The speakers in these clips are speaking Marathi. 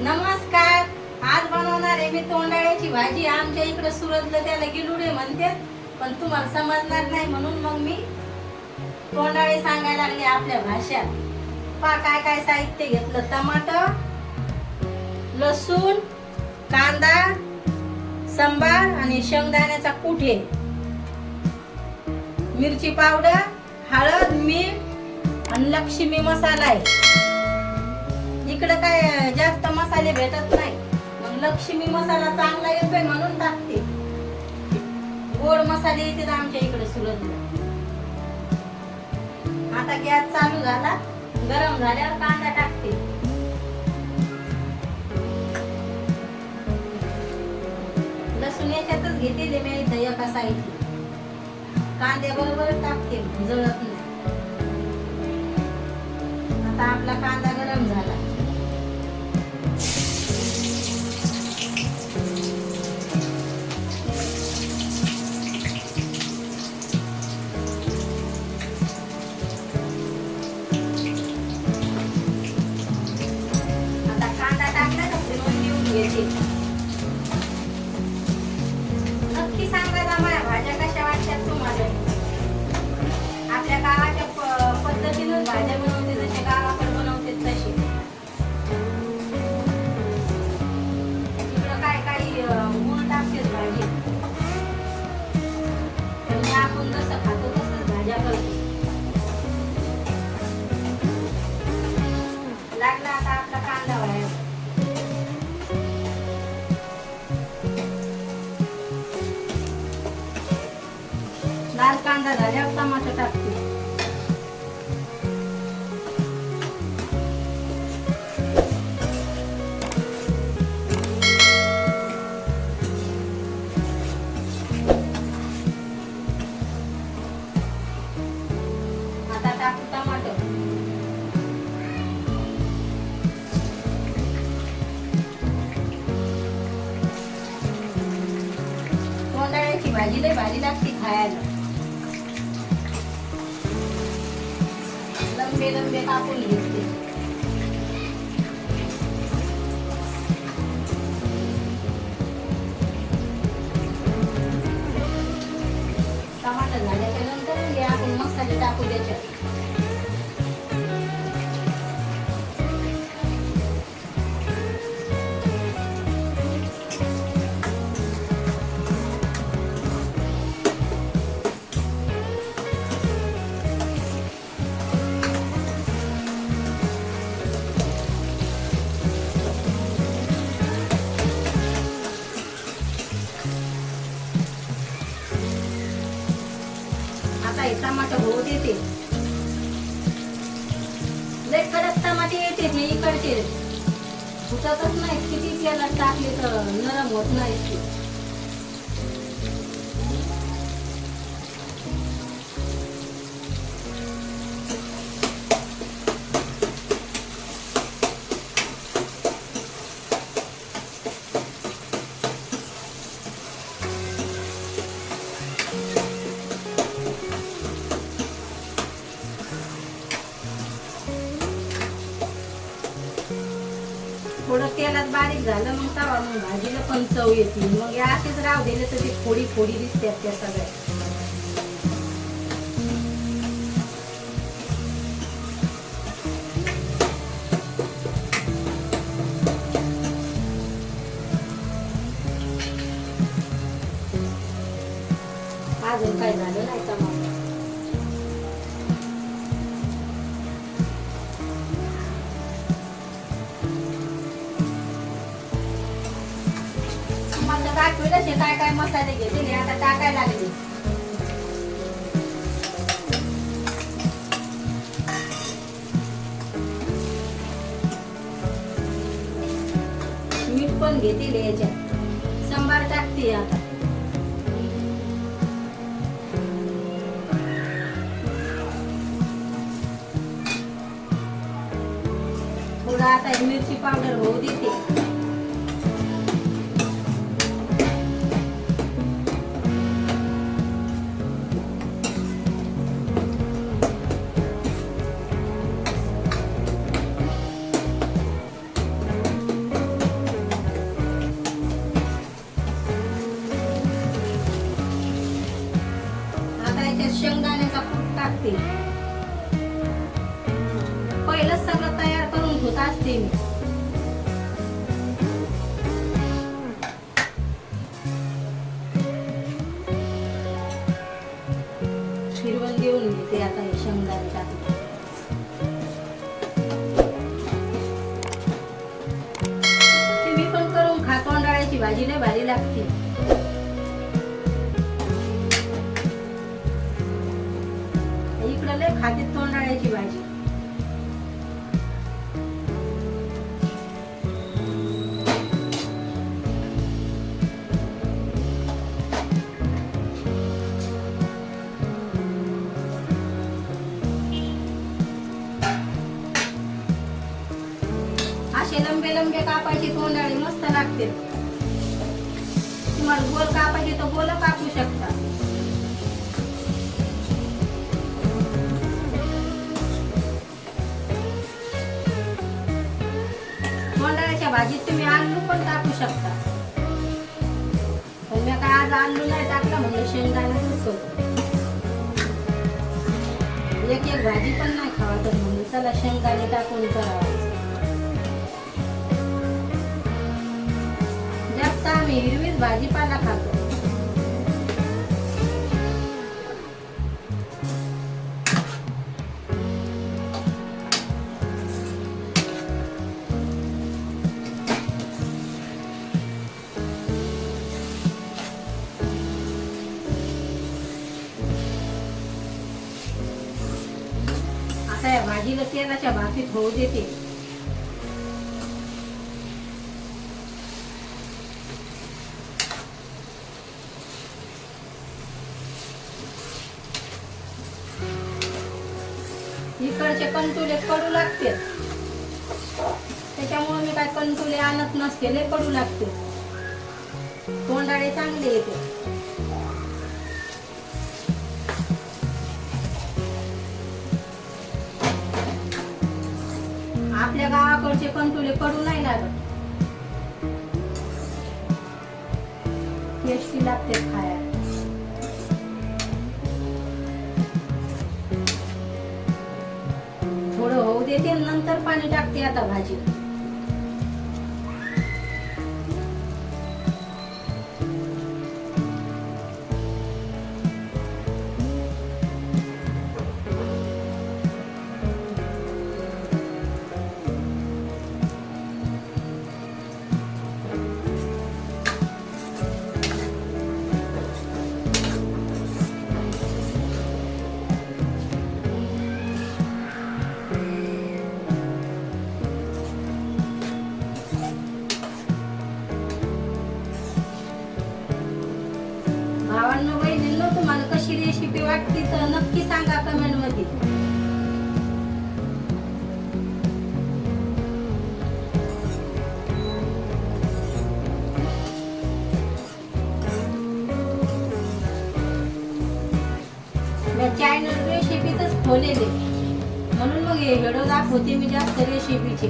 नमस्कार. आज बनवणार आहे मी तोंडाळ्याची भाजी. आमच्या इकडे सुरतला त्याला गिलुडे म्हणते पण तुम्हाला समजणार नाही म्हणून मग मी तोंडाळे सांगायला लागले आपल्या भाषेत. पा काय काय साहित्य घेतलं. टमाटर लसूण कांदा संबार आणि शेंगदाण्याचा कुठे? मिरची पावडर हळद मीठ आणि लक्ष्मी मसाला आहे. इकडं काय जास्त मसाले भेटत नाही. मग लक्ष्मी मसाला चांगला येतोय म्हणून टाकते. गोड मसाले येतात आमच्या इकडे सुरतला. आता गॅस चालू झाला. गरम झाल्यावर कांदा टाकते. लसूण याच्यातच घेतलेले मी इथं एका साईडला कांद्या बरोबर टाकते जळत नाही. आता आपला कांदा गरम भाज्या बनवते जसे गावाकडे बनवते तसे. इकडं काय काही गुळ टाकतेच भाजी. म्हणजे आपण जसं खातो तसंच भाज्या करतो. लागला आता आपला कांदा व्हायला लाल कांदा झाल्यावर टमाटर टाकते. भाजी लय भारी लागते खायला. लंबे लंबे कापून घेते. टमाटर झाल्याच्यानंतर हे आपण मसाले टाकू त्याच्यात. आता टमाटर होऊ देते. लय कडक टमाटे येते ते इकडचे. फुटतच नाही किती तेलात टाकले तर नरम होत नाही तेलात बारीक झालं मग तवा मग भाजीला पण चव येते. मग या असेच राव दिले तर ते फोडी फोडी दिसतात त्या सगळ्या. दाखवेल असे काय काय मसाले घेतले आता टाकाय लागले. मीठ पण घेतील याच्यात. संबार टाकते आता. थोडा आता मिरची पावडर होऊ देते. सगळं तयार करून घेत असते मी असे लंबे लंबे कापायचे तोंडाळे मस्त लागते. तुम्हाला गोल कापायचे तर गोल कापू शकता. तोंडाळ्याच्या भाजीत तुम्ही आलू पण टाकू शकता. पण मी काय आज आलू नाही टाकला म्हणजे शेंगदाणा होतं एक एक भाजी पण नाही खावा तर म्हणून चला शेंगदाणे टाकून करावा हिरवीच भाजीपाला खातो. आता या भाजीला तेलाच्या भाजीत होऊ देते. इकडचे कंटुले कडू लागते त्याच्यामुळे मी काय कंटुले आणत नसते लय कडू लागते. तोंडाळे चांगले येते. आपल्या गावाकडचे कंटुले कडू नाही लागत. टेस्टी लागते खायला. नंतर पाणी टाकते आता भाजी. चॅनल रेसिपीतच खोलेले. म्हणून मग हे व्हिडिओ दाखवते मी जास्त रेसिपीचे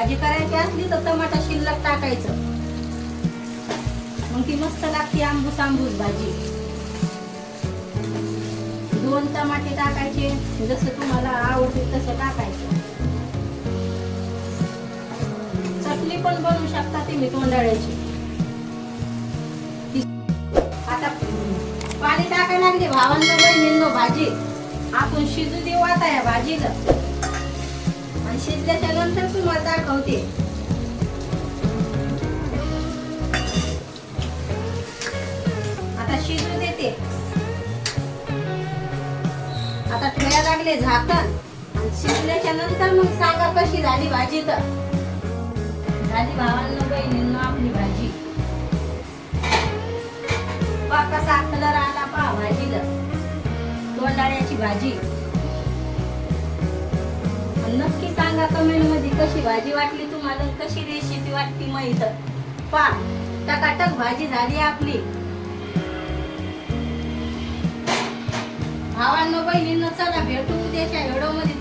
भाजी करायची असली तर टमाटा शिल्लक टाकायचं. मग ती मस्त लागते आंबूस आंबूस भाजी. दोन टमाटे टाकायचे. जसं तुम्हाला आवडते तसं टाकायचं. चटणी पण बनवू शकता तुम्ही तोंडाळ्याची. आता पाणी टाकायला लागले भावांना बहिणींनो भाजी. आपण शिजू देऊ आता या भाजीला. आणि शिजल्याच्या नंतर तुम्हाला दाखवते आता शिजू देते. आता ठेवायला लागले झाकण. आणि शिजल्याच्या नंतर मग सांगा कशी झाली भाजी तर. झाली भावांना बहिणींनो आपली भाजी. पहा कसा कलर आला पहा भाजीला. तोंडाळ्याची भाजी. सांगा कमेंटमध्ये कशी भाजी वाटली तुम्हाला कशी रेसिपी वाटली मग इथं? पा टकाटक भाजी झाली आपली. भावांना बहिणींना चला भेटू उद्याच्या व्हिडिओमध्ये